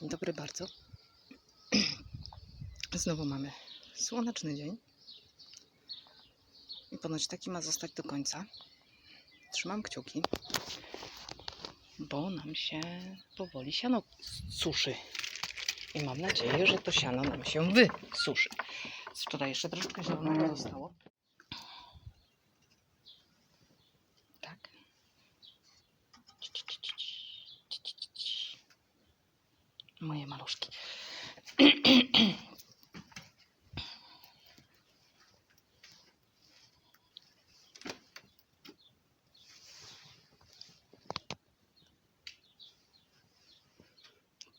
Dzień dobry bardzo. Znowu mamy słoneczny dzień. I ponoć taki ma zostać do końca. Trzymam kciuki, bo nam się powoli siano suszy. I mam nadzieję, że to siano nam się wysuszy. Z wczoraj jeszcze troszeczkę zielonego zostało. Tak. Moje maluszki.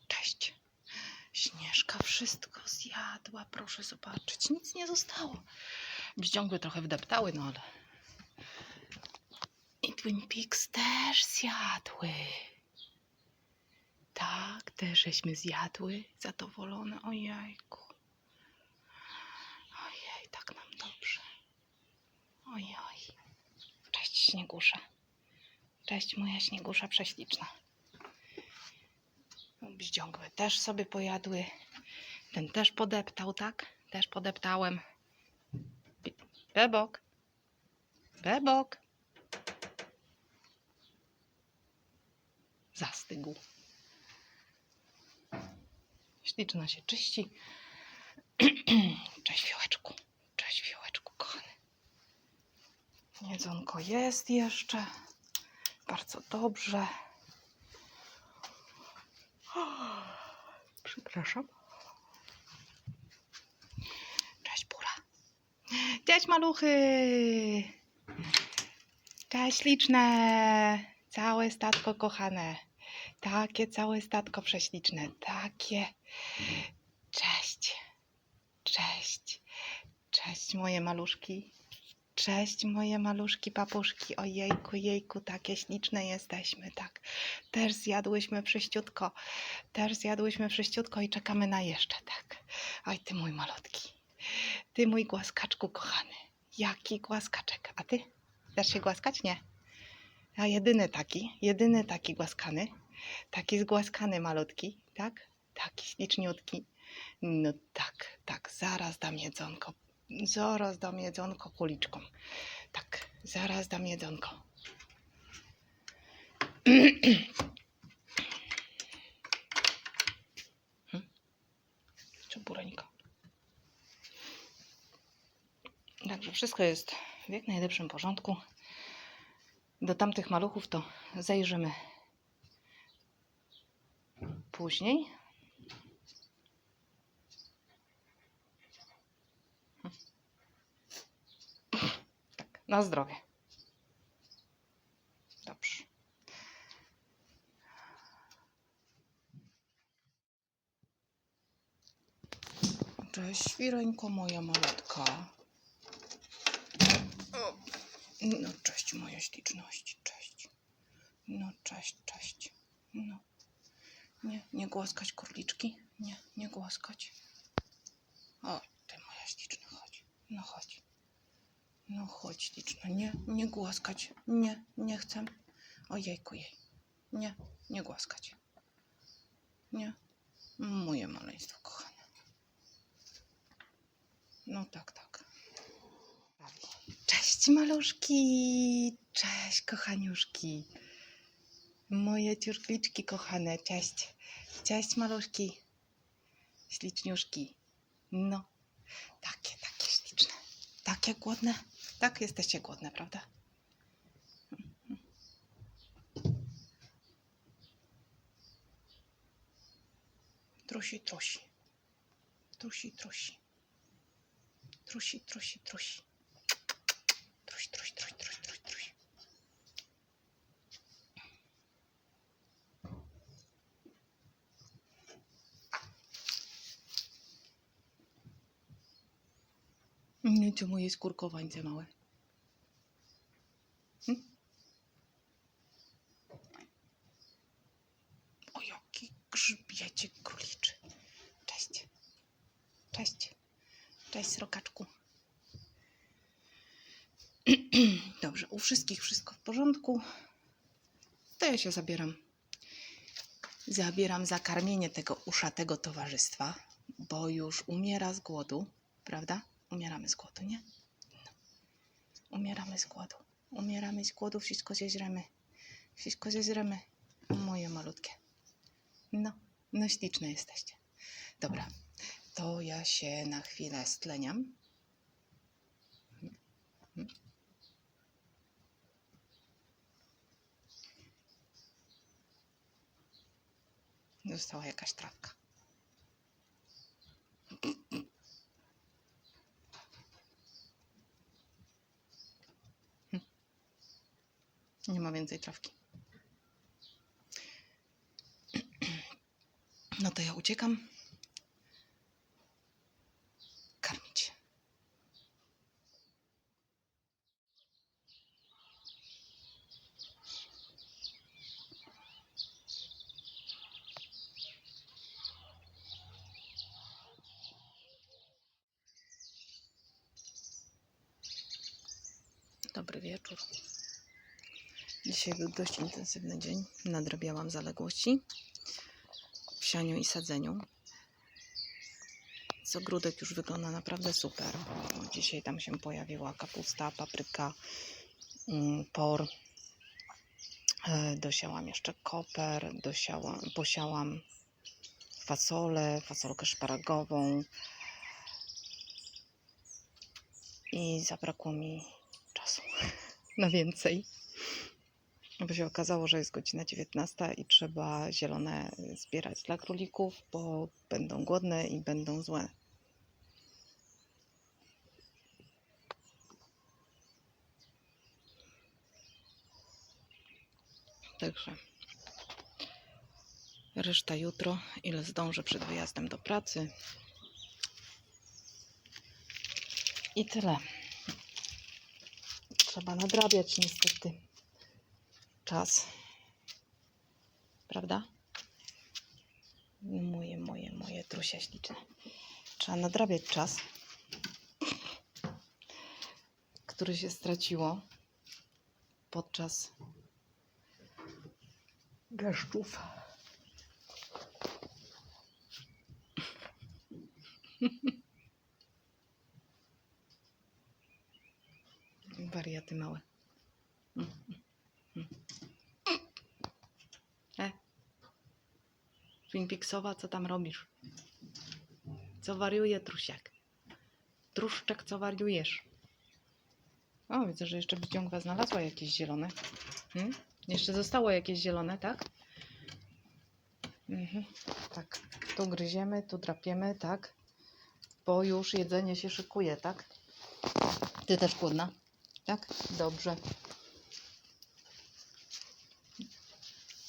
Cześć. Śnieżka wszystko zjadła, proszę zobaczyć. Nic nie zostało. Wdziągły trochę wdeptały, no ale... I Twin Peaks też zjadły. Tak, też żeśmy zjadły. Zadowolone. Ojejku. Ojej, tak nam dobrze. Ojoj. Cześć Śniegusza. Cześć moja Śniegusza prześliczna. Bździągły też sobie pojadły. Ten też podeptał, tak? Też podeptałem. Bebok. Bebok. Zastygł. Śliczna się czyści. Cześć fiołeczku. Cześć fiołeczku, kochany. Jedzonko jest jeszcze. Bardzo dobrze. Przepraszam. Cześć Pura. Cześć maluchy. Cześć liczne. Całe statko kochane. Takie całe statko prześliczne. Takie. Cześć. Cześć. Cześć moje maluszki. Cześć moje maluszki papuszki. Ojejku, jejku, takie śliczne jesteśmy, tak. Też zjadłyśmy wszyściutko. Też zjadłyśmy wszyściutko i czekamy na jeszcze, tak. Oj, ty mój malutki. Ty mój głaskaczku kochany. Jaki głaskaczek. A ty? Dasz się głaskać? Nie. A jedyny taki, jedyny taki głaskany. Taki zgłaskany malutki, tak? Taki śliczniutki. No tak, tak, zaraz dam jedzonko. Zaraz dam jedzonko kuliczkom. Tak, zaraz dam jedzonko. Hmm? Czy burańka? Także wszystko jest w jak najlepszym porządku. Do tamtych maluchów to zajrzymy później. Tak, na zdrowie. Dobrze. Cześć, świrońko moja malutka. No, cześć moja śliczności, cześć. No, cześć, cześć. No. Nie, nie głaskać kurliczki. Nie, nie głaskać. O, ty moja śliczna, chodź. No chodź. No chodź śliczna. Nie, nie głaskać. Nie, nie chcę. Ojejku jej. Nie, nie głaskać. Nie. Moje maleństwo kochane. No tak, tak. Cześć maluszki. Cześć kochaniuszki. Moje ciurkliczki kochane, cześć. Cześć maluszki. Śliczniuszki. No, takie, takie śliczne. Takie głodne. Tak, jesteście głodne, prawda? Trusi, trusi. Trusi, trusi. Trusi, trusi, trusi trusi, trusi, trusi, trusi, trusi. Nie, to moje skórkowańce małe. Hm? O, jaki grzbiecie króliczy. Cześć. Cześć. Cześć, srokaczku. Dobrze, u wszystkich wszystko w porządku. To ja się zabieram Zabieram za karmienie tego uszatego towarzystwa, bo już umiera z głodu, prawda? Umieramy z głodu, nie? No. Umieramy z głodu. Umieramy z głodu, wszystko zeźremy. Wszystko zeźremy. Moje malutkie. No, no śliczne jesteście. Dobra, to ja się na chwilę stleniam. Została jakaś trawka. Nie ma więcej trawki. No to ja uciekam. Karmić. Dobry wieczór. Dzisiaj był dość intensywny dzień. Nadrabiałam zaległości w sianiu i sadzeniu. Z ogródek już wygląda naprawdę super. Dzisiaj tam się pojawiła kapusta, papryka, mm, por. E, Dosiałam jeszcze koper, dosiałam, posiałam fasolę, fasolkę szparagową. I zabrakło mi czasu na więcej. Bo się okazało, że jest godzina 19 i trzeba zielone zbierać dla królików, bo będą głodne i będą złe. Także reszta jutro, ile zdążę przed wyjazdem do pracy. I tyle. Trzeba nadrabiać niestety czas. Prawda? Moje, moje, moje trusia śliczne. Trzeba nadrabiać czas, który się straciło podczas deszczów. Wariaty małe. Twin Peaksowa, co tam robisz? Co wariuje trusiak? Truszczek, co wariujesz? O, widzę, że jeszcze wyciągła znalazła jakieś zielone. Hmm? Jeszcze zostało jakieś zielone, tak? Mhm. Tak. Tu gryziemy, tu drapiemy, tak? Bo już jedzenie się szykuje, tak? Ty też głodna? Tak? Dobrze.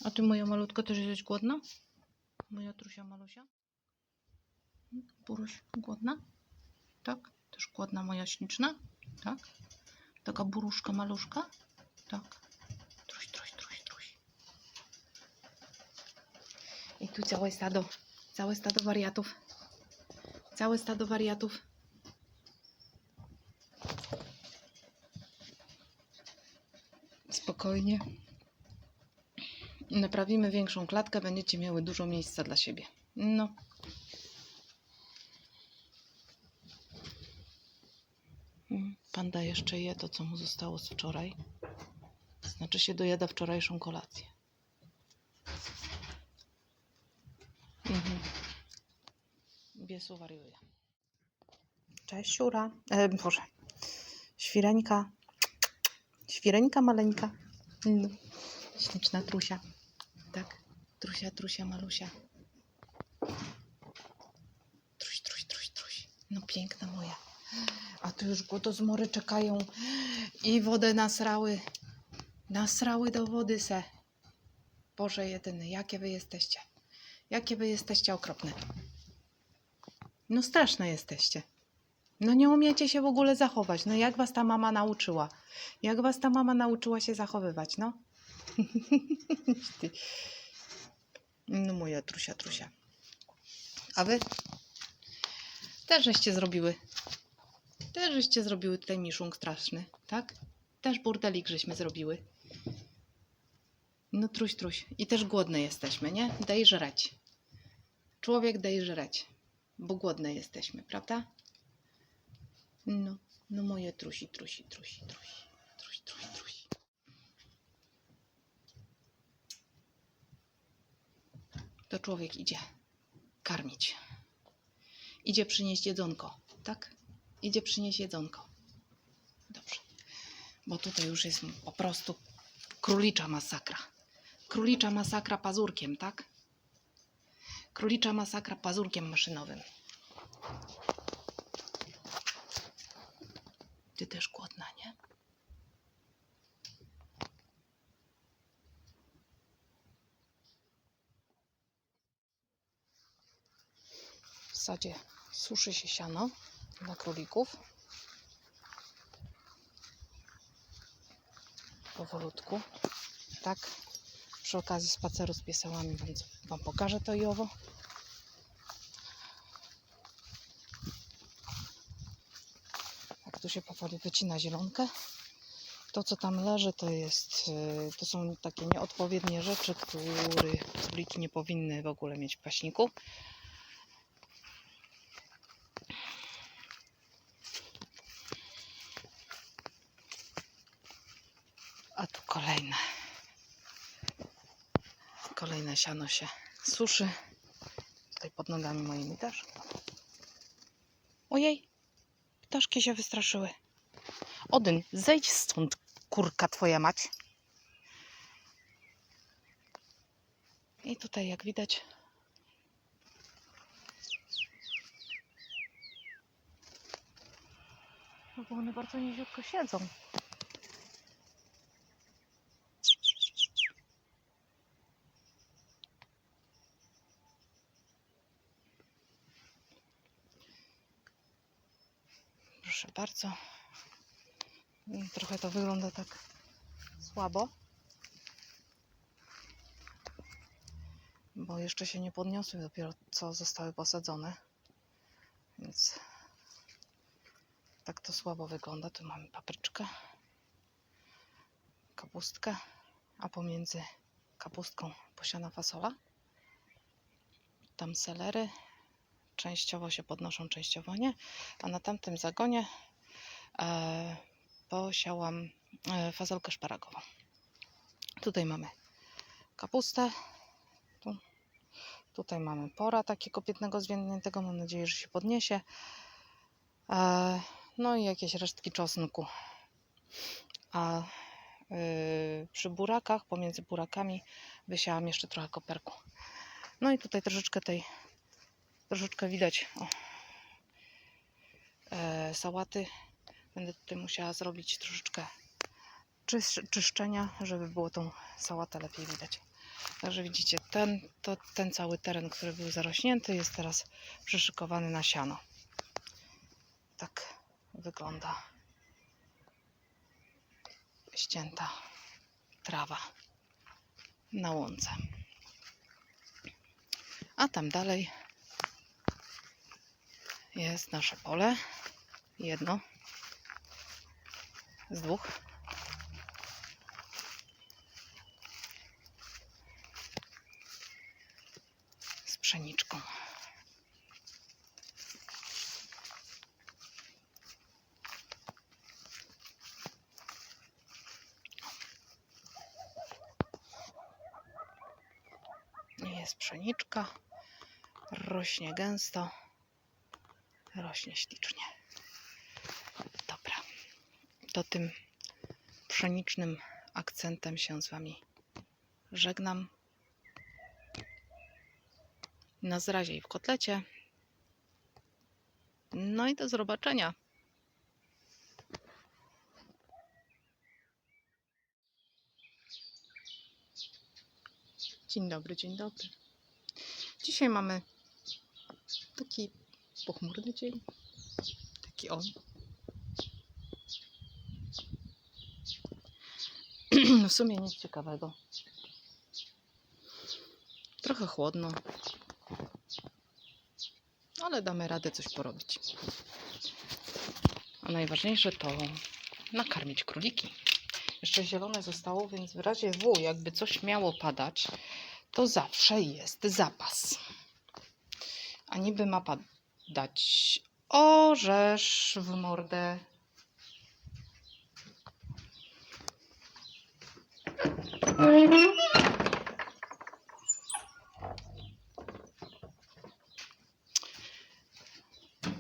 A ty, moja malutko, też jesteś głodna? Moja trusia malusia? Buruś, głodna? Tak? Też głodna moja śliczna? Tak? Taka buruszka maluszka? Tak. Truś, truś, truś, truś. I tu całe stado, całe stado wariatów. Całe stado wariatów. Spokojnie. Naprawimy większą klatkę, będziecie miały dużo miejsca dla siebie. No. Mm, Panda jeszcze je to, co mu zostało z wczoraj. Znaczy się dojada wczorajszą kolację. Mhm. Biesu wariuje. Cześć, siura. E, Boże. Świreńka. Świreńka maleńka. No. Śliczna trusia. Trusia, trusia, malusia. Truś, truś, truś, truś. No piękna moja. A tu już głodozmory czekają i wodę nasrały. Nasrały do wody se. Boże jedyny, jakie wy jesteście. Jakie wy jesteście okropne. No straszne jesteście. No nie umiecie się w ogóle zachować. No jak was ta mama nauczyła? Jak was ta mama nauczyła się zachowywać, no? No moja trusia, trusia. A wy? Też żeście zrobiły. Też żeście zrobiły tutaj miszung straszny, tak? Też burdelik żeśmy zrobiły. No truś, truś. I też głodne jesteśmy, nie? Daj żreć. Człowiek daj żreć. Bo głodne jesteśmy, prawda? No, no moje trusi, trusi, trusi, trusi. Truś, truś, truś. Człowiek idzie karmić. Idzie przynieść jedzonko, tak? Idzie przynieść jedzonko. Dobrze. Bo tutaj już jest po prostu królicza masakra. Królicza masakra pazurkiem, tak? Królicza masakra pazurkiem maszynowym. Ty też głodna, nie? W sadzie suszy się siano dla królików. Powolutku. Tak. Przy okazji spaceru z piesełami wam, wam pokażę to i owo. Jak tu się powoli wycina zielonkę. To, co tam leży, to jest, y, to są takie nieodpowiednie rzeczy, które króliki nie powinny w ogóle mieć w paśniku. A tu kolejne. Kolejne siano się suszy. Tutaj pod nogami moimi też. Ojej, ptaszki się wystraszyły. Odyn, zejdź stąd, kurka twoja mać. I tutaj, jak widać, no bo one bardzo niziutko siedzą. Proszę bardzo. Mm, Trochę to wygląda tak słabo. Bo jeszcze się nie podniosły, dopiero co zostały posadzone. Więc tak to słabo wygląda. Tu mamy papryczkę, kapustkę, a pomiędzy kapustką posiana fasola. Tam selery, częściowo się podnoszą, częściowo nie. A na tamtym zagonie e, posiałam e, fasolkę szparagową. Tutaj mamy kapustę. Tu, tutaj mamy pora takiego biednego zwiędniętego. Mam nadzieję, że się podniesie. E, no i jakieś resztki czosnku. A y, przy burakach, pomiędzy burakami wysiałam jeszcze trochę koperku. No i tutaj troszeczkę tej troszeczkę widać e, sałaty. Będę tutaj musiała zrobić troszeczkę czysz, czyszczenia, żeby było tą sałatę lepiej widać. Także widzicie, ten, to, ten cały teren, który był zarośnięty, jest teraz przyszykowany na siano. Tak wygląda ścięta trawa na łące. A tam dalej jest nasze pole. Jedno z dwóch. Z pszeniczką. Jest pszeniczka. Rośnie gęsto rośnie ślicznie. Dobra, to tym pszenicznym akcentem się z Wami żegnam. Na zrazie i w kotlecie. No i do zobaczenia. Dzień dobry, dzień dobry. Dzisiaj mamy taki pochmurny dzień. Taki on. W sumie nic ciekawego. Trochę chłodno. Ale damy radę coś porobić. A najważniejsze to nakarmić króliki. Jeszcze zielone zostało, więc w razie W, jakby coś miało padać, to zawsze jest zapas. A niby ma padać orzesz w mordę.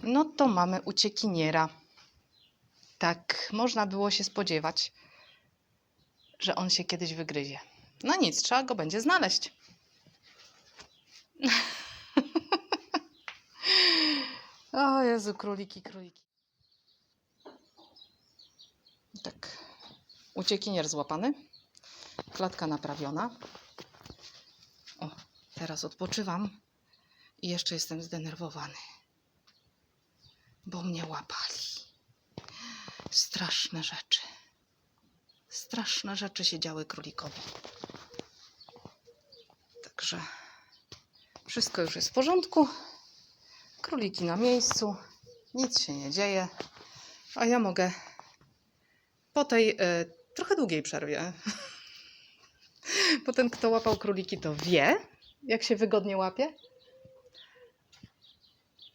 No to mamy uciekiniera. Tak, można było się spodziewać, że on się kiedyś wygryzie. No nic, trzeba go będzie znaleźć. o Jezu, króliki, króliki. Tak, uciekinier złapany, klatka naprawiona. O, teraz odpoczywam i jeszcze jestem zdenerwowany, bo mnie łapali. Straszne rzeczy. Straszne rzeczy się działy królikowi. Także wszystko już jest w porządku. Króliki na miejscu. Nic się nie dzieje. A ja mogę po tej e, trochę długiej przerwie. Bo ten, kto łapał króliki, to wie, jak się wygodnie łapie.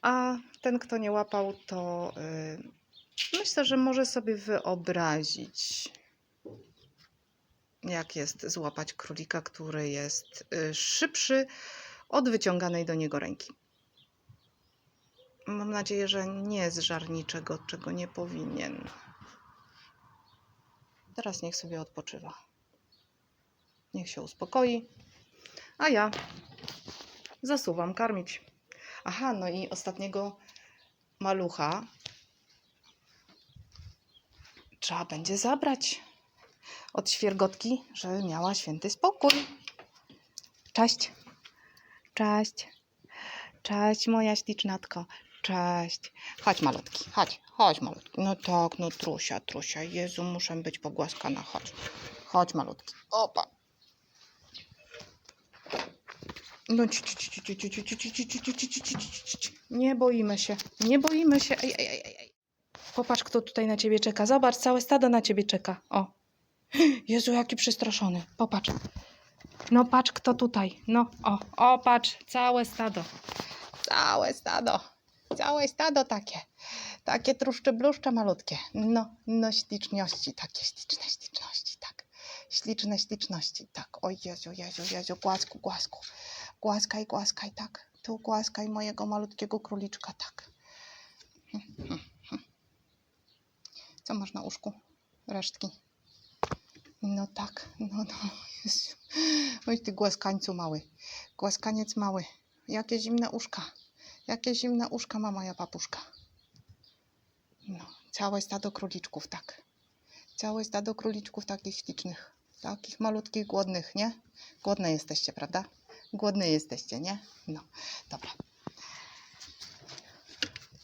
A ten, kto nie łapał, to y, myślę, że może sobie wyobrazić, jak jest złapać królika, który jest y, szybszy od wyciąganej do niego ręki. Mam nadzieję, że nie zżar niczego, czego nie powinien. Teraz niech sobie odpoczywa. Niech się uspokoi. A ja zasuwam karmić. Aha, no i ostatniego malucha trzeba będzie zabrać od świergotki, żeby miała święty spokój. Cześć. Cześć. Cześć, moja ślicznatko. Cześć. Chodź, malutki. Chodź, chodź, malutki. No tak, no trusia, trusia. Jezu, muszę być pogłaskana. Chodź. Chodź, malutki. Opa. No ci, ci, ci, ci, ci, ci, ci, ci, ci, ci, ci, ci. Nie boimy się. Nie boimy się. Ej, ej, ej, ej. Popatrz, kto tutaj na ciebie czeka. Zobacz, całe stado na ciebie czeka. O. Jezu, jaki przestraszony. Popatrz. No patrz, kto tutaj. No, o, o, patrz, całe stado. Całe stado. Całe stado takie. Takie truszcze bluszcze malutkie. No, no śliczności, takie śliczne śliczności, tak. Śliczne śliczności, tak. Oj Jezu, Jezu, Jezu, głasku, głasku. Głaskaj, głaskaj, tak. Tu głaskaj mojego malutkiego króliczka, tak. Co masz na uszku? Resztki. No tak, no, no. Oj, ty głaskańcu mały. Głaskaniec mały. Jakie zimne uszka. Jakie zimne uszka ma moja papuszka. No, całe stado króliczków, tak. Całe stado króliczków takich ślicznych. Takich malutkich, głodnych, nie? Głodne jesteście, prawda? Głodne jesteście, nie? No, dobra.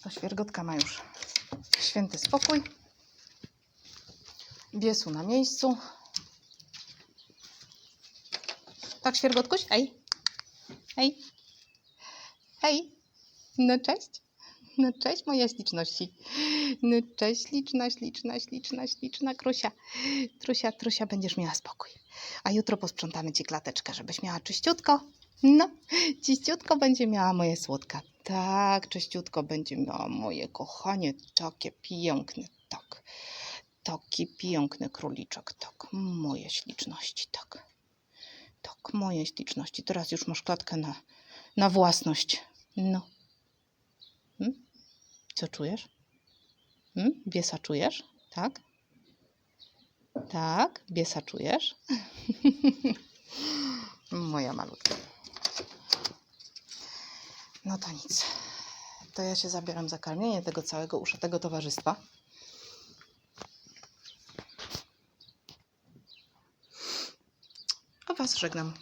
To świergotka ma już święty spokój. Biesu na miejscu. Tak, świergotkuś? Hej. Hej. Hej. No cześć. No cześć, moja śliczności. No cześć, śliczna, śliczna, śliczna, śliczna Krusia. Trusia, Trusia, będziesz miała spokój. A jutro posprzątamy ci klateczkę, żebyś miała czyściutko. No, czyściutko będzie miała moje słodka. Tak, czyściutko będzie miała moje kochanie. Takie piękne, tak. Taki piękny króliczek, tak. Moje śliczności, tak. Tak, moje śliczności. Teraz już masz klatkę na, na własność. No. Hmm? Co czujesz? Hmm? Biesa czujesz? Tak? Tak? Biesa czujesz? Moja malutka. No to nic. To ja się zabieram za karmienie tego całego uszytego towarzystwa. A Was żegnam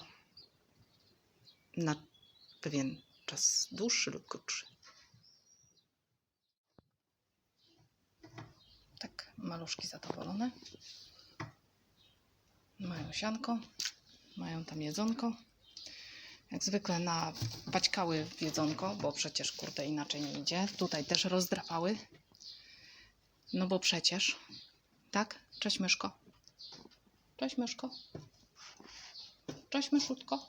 na pewien czas dłuższy lub krótszy. Tak, maluszki zadowolone. Mają sianko, mają tam jedzonko. Jak zwykle napaćkały w jedzonko, bo przecież kurde inaczej nie idzie. Tutaj też rozdrapały. No bo przecież. Tak? Cześć myszko. Cześć myszko. Cześć myszutko.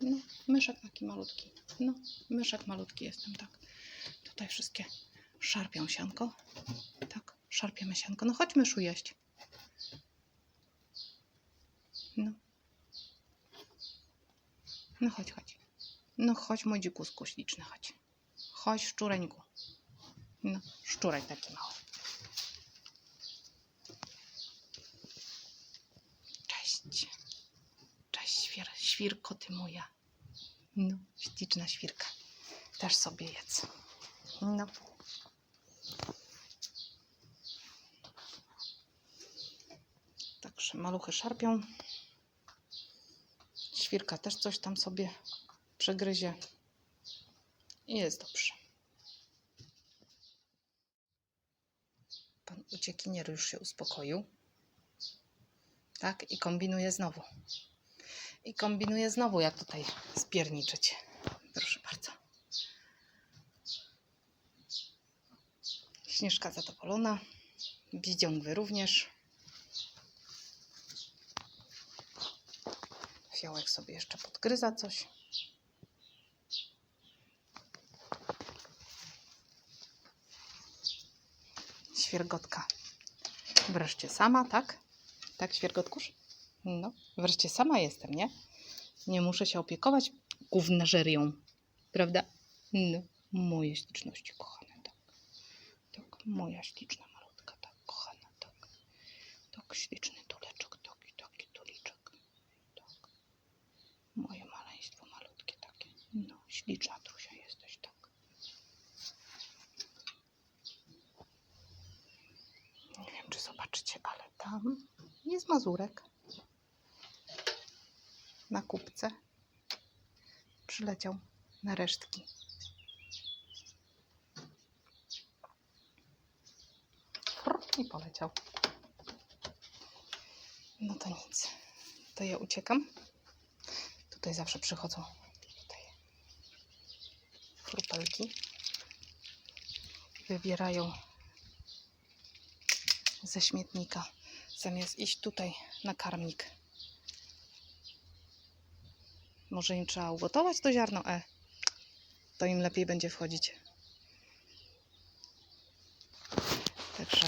No, myszek taki malutki. No, myszek malutki jestem, tak. Tutaj wszystkie szarpią sianko. Tak, szarpiemy sianko. No chodź myszu jeść. No. No chodź, chodź. No chodź, mój dzikusku śliczny, chodź. Chodź, szczureńku. No, szczurek taki mały. Cześć. Cześć, świr, świrko ty moja. No, śliczna świrka. Też sobie jedz. No. Maluchy szarpią. Świrka też coś tam sobie przegryzie. I jest dobrze. Pan uciekinier już się uspokoił. Tak, i kombinuje znowu. I kombinuje znowu, jak tutaj spierniczyć. Proszę bardzo. Śnieżka zadowolona. Widzią wy również. Fiołek sobie jeszcze podgryza coś. Świergotka. Wreszcie sama, tak? Tak, świergotkusz? No, wreszcie sama jestem, nie? Nie muszę się opiekować gównażerią. Prawda? No, moje śliczności, kochane, tak. Tak, moja śliczna malutka, tak, kochana, tak. Tak, śliczny tuleczek, taki, taki tuliczek. Tak. Moje maleństwo malutkie takie. No, śliczna trusia jesteś, tak. Nie wiem, czy zobaczycie, ale tam jest mazurek. Na kupce. Przyleciał na resztki. I poleciał. No to nic. To ja uciekam. Tutaj zawsze przychodzą krupelki. Wybierają ze śmietnika, zamiast iść tutaj na karmnik. Może im trzeba ugotować to ziarno E. To im lepiej będzie wchodzić. Także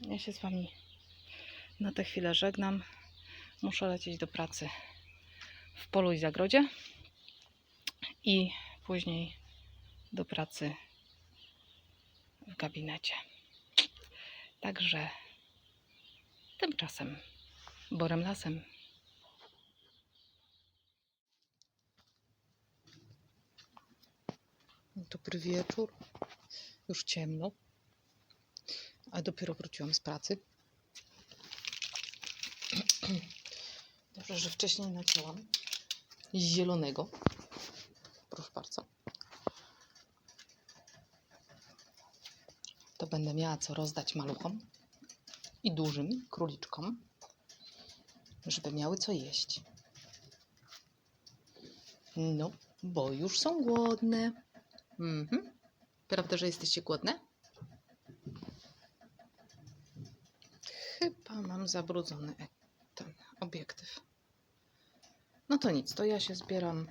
ja się z Wami na tę chwilę żegnam. Muszę lecieć do pracy w polu i zagrodzie i później do pracy w gabinecie. Także tymczasem borem lasem. Dobry wieczór. Już ciemno. A dopiero wróciłam z pracy. Dobrze, że wcześniej nacięłam zielonego. Proszę bardzo. Będę miała co rozdać maluchom i dużym króliczkom, żeby miały co jeść. No, bo już są głodne. Mhm. Prawda, że jesteście głodne? Chyba mam zabrudzony ten obiektyw. No to nic, to ja się zbieram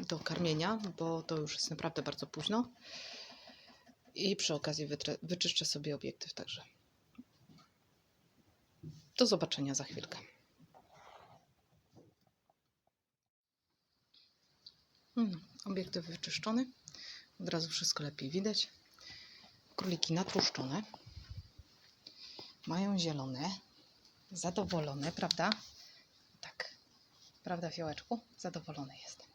do karmienia, bo to już jest naprawdę bardzo późno. I przy okazji wyczyszczę sobie obiektyw, także do zobaczenia za chwilkę. Mm, obiektyw wyczyszczony. Od razu wszystko lepiej widać. Króliki natłuszczone. Mają zielone. Zadowolone, prawda? Tak. Prawda, fiołeczku? Zadowolony jestem.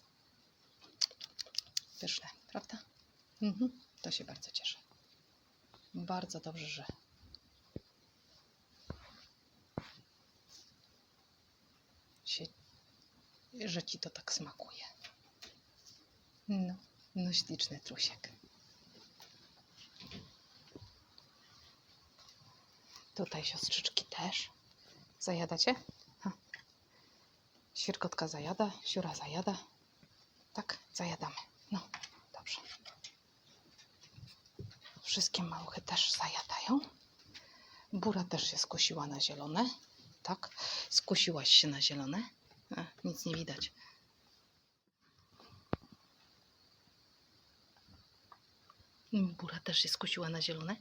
Pyszne, prawda? Mhm. To się bardzo cieszę. Bardzo dobrze, że się, że ci to tak smakuje. No, no śliczny trusiek. Tutaj siostrzyczki też. Zajadacie? Ha. Świerkotka zajada, siura zajada. Tak, zajadamy. No, dobrze. Wszystkie maluchy też zajadają. Bura też się skosiła na zielone. tak? Skusiłaś się na zielone? A, nic nie widać. Bura też się skusiła na zielone?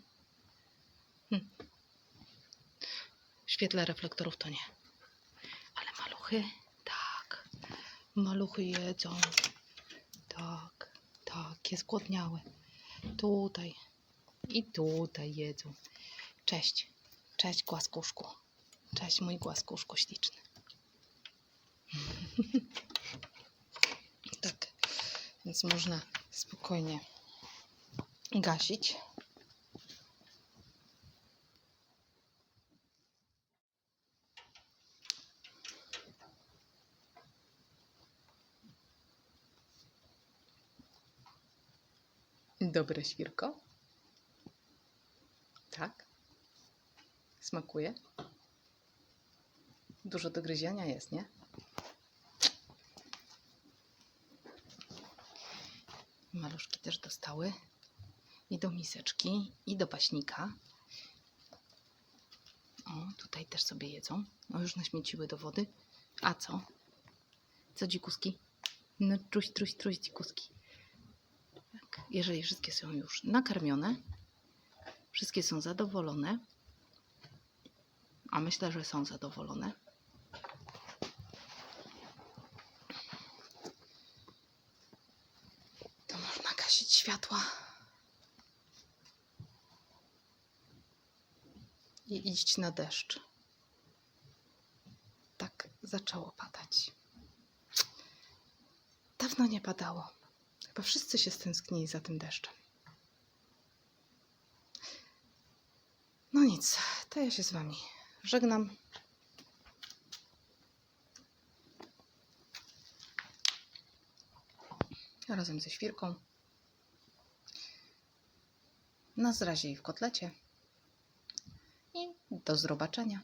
Hm. W świetle reflektorów to nie. Ale maluchy, tak. Maluchy jedzą. Tak, tak, jest głodniałe. Tutaj i tutaj jedzą. Cześć, cześć głaskuszku. Cześć mój głaskuszku śliczny. tak, więc można spokojnie gasić. Dobre świrko? Tak? Smakuje? Dużo do gryzienia jest, nie? Maluszki też dostały i do miseczki, i do paśnika. O, tutaj też sobie jedzą. No już naśmieciły do wody. A co? Co dzikuski? No truś, truś, truś dzikuski. Tak. Jeżeli wszystkie są już nakarmione, wszystkie są zadowolone, a myślę, że są zadowolone. To można gasić światła i iść na deszcz. Tak zaczęło padać. Dawno nie padało. Chyba wszyscy się stęsknili za tym deszczem. No nic, to ja się z Wami żegnam. Razem ze świrką. Na zrazie i w kotlecie. I do zobaczenia.